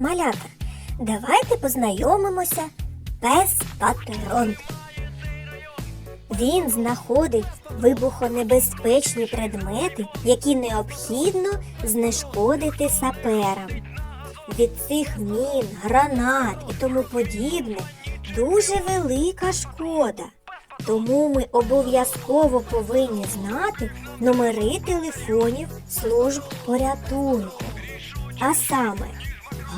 Малята, давайте познайомимося пес патрон. Він знаходить вибухонебезпечні предмети, які необхідно знешкодити саперам. Від цих мін, гранат і тому подібне дуже велика шкода. Тому ми обов'язково повинні знати номери телефонів служб порятунку, а саме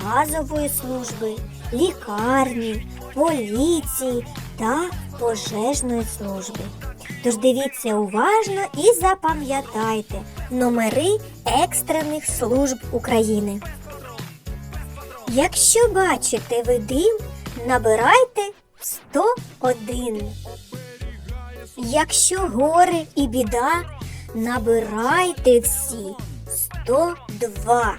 газової служби, лікарні, поліції та пожежної служби. Тож дивіться уважно і запам'ятайте номери екстрених служб України. Якщо бачите ви дим, набирайте 101. Якщо горе і біда, набирайте всі 102.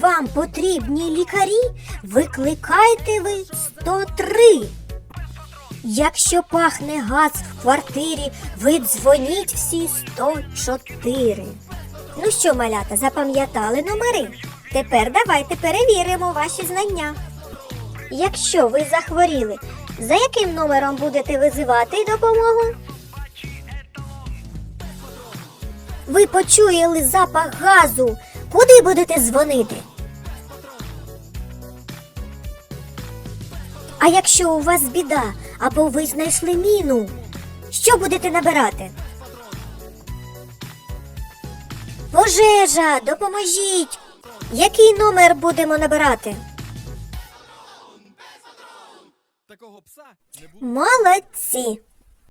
Вам потрібні лікарі, викликайте ви 103. Якщо пахне газ в квартирі, ви дзвоніть всі 104. Ну що, малята, запам'ятали номери? Тепер давайте перевіримо ваші знання. Якщо ви захворіли, за яким номером будете визивати допомогу? Ви почуєли запах газу. Куди будете дзвонити? А якщо у вас біда або ви знайшли міну, що будете набирати? Пожежа, допоможіть! Який номер будемо набирати? Молодці!